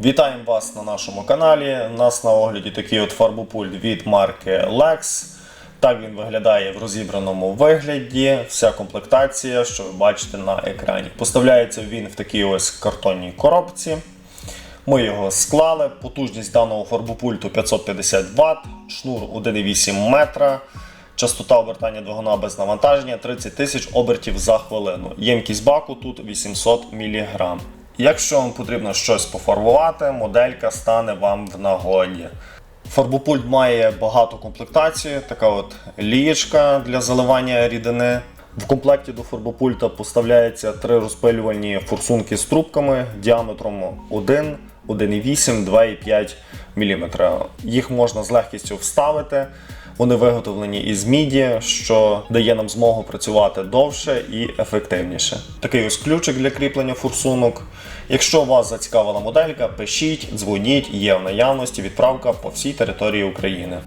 Вітаємо вас на нашому каналі. У нас на огляді такий от фарбопульт від марки Lex. Так він виглядає в розібраному вигляді. Вся комплектація, що ви бачите на екрані. Поставляється він в такій ось картонній коробці. Ми його склали. Потужність даного фарбопульту 550 Вт, шнур 1,8 метра. Частота обертання двигуна без навантаження 30 тисяч обертів за хвилину. Ємкість баку тут 800 мг. Якщо вам потрібно щось пофарбувати, моделька стане вам в нагоді. Фарбопульт має багато комплектацій, така от лієчка для заливання рідини. В комплекті до фарбопульта поставляється три розпилювальні форсунки з трубками діаметром 1, 1,8, 2,5 мм. Їх можна з легкістю вставити. Вони виготовлені із міді, що дає нам змогу працювати довше і ефективніше. Такий ось ключик для кріплення форсунок. Якщо вас зацікавила моделька, пишіть, дзвоніть, є в наявності відправка по всій території України.